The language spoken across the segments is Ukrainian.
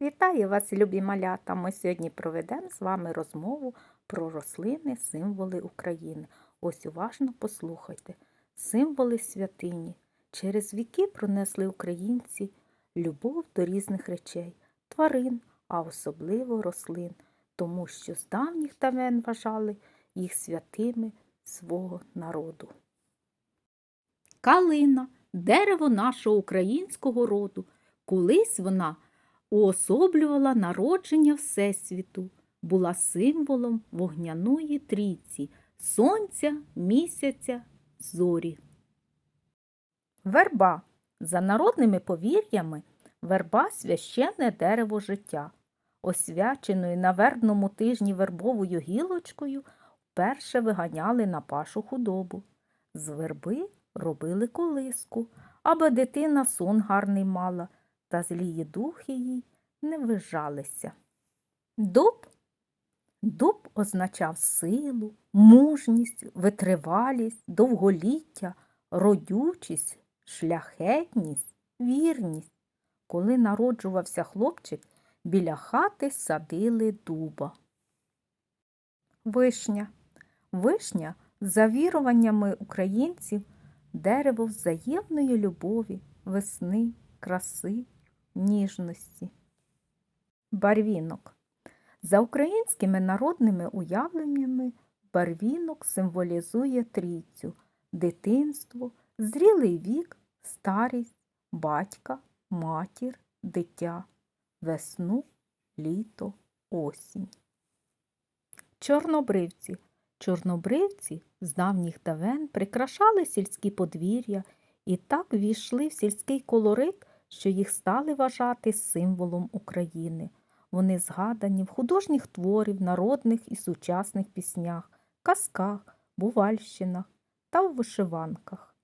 Вітаю вас, любі малята! Ми сьогодні проведемо з вами розмову про рослини, символи України. Ось уважно послухайте. Символи святині. Через віки пронесли українці любов до різних речей, тварин, а особливо рослин, тому що з давніх давен вважали їх святими свого народу. Калина дерево нашого українського роду. Колись вона уособлювала народження Всесвіту, була символом вогняної трійці сонця, місяця, зорі. Верба. За народними повір'ями, верба священне дерево життя. Освяченою на вербному тижні вербовою гілочкою вперше виганяли на пашу худобу. З верби робили колиску, аби дитина сон гарний мала, та злії духи їй не вижалися. Дуб Дуб означав силу, мужність, витривалість, довголіття, родючість, шляхетність, вірність. Коли народжувався хлопчик, біля хати садили дуба. Вишня. Вишня, за віруваннями українців, дерево взаємної любові, весни, краси, ніжності. Барвінок. За українськими народними уявленнями барвінок символізує трійцю дитинство, зрілий вік, старість, батька, матір, дитя, весну, літо, осінь. Чорнобривці. Чорнобривці з давніх давен прикрашали сільські подвір'я і так ввійшли в сільський колорит, що їх стали вважати символом України. Вони згадані в художніх творів, народних і сучасних піснях, казках, бувальщинах та в вишиванках.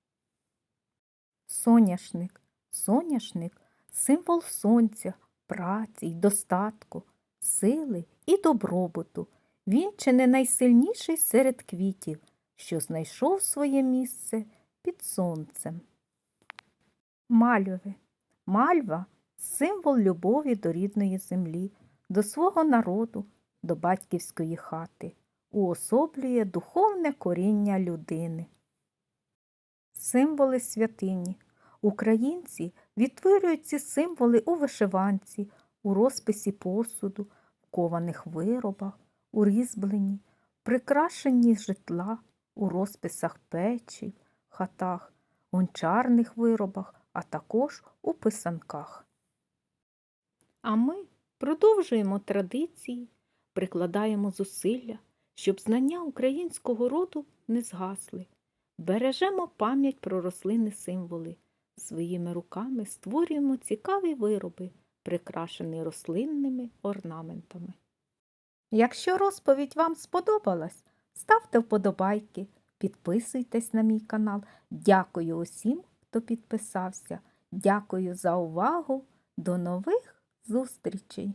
Соняшник. Соняшник символ сонця, праці й достатку, сили і добробуту. Він чи не найсильніший серед квітів, що знайшов своє місце під сонцем. Мальове. Мальва символ любові до рідної землі, до свого народу, до батьківської хати, уособлює духовне коріння людини. Символи святині. Українці відтворюють ці символи у вишиванці, у розписі посуду, в кованих виробах, у різьбленні, прикрашенні житла, у розписах печі, хатах, гончарних виробах, а також у писанках. А ми продовжуємо традиції, прикладаємо зусилля, щоб знання українського роду не згасли. Бережемо пам'ять про рослини символи. Своїми руками створюємо цікаві вироби, прикрашені рослинними орнаментами. Якщо розповідь вам сподобалась, ставте вподобайки, підписуйтесь на мій канал. Дякую усім, хто підписався. Дякую за увагу. До нових зустрічей!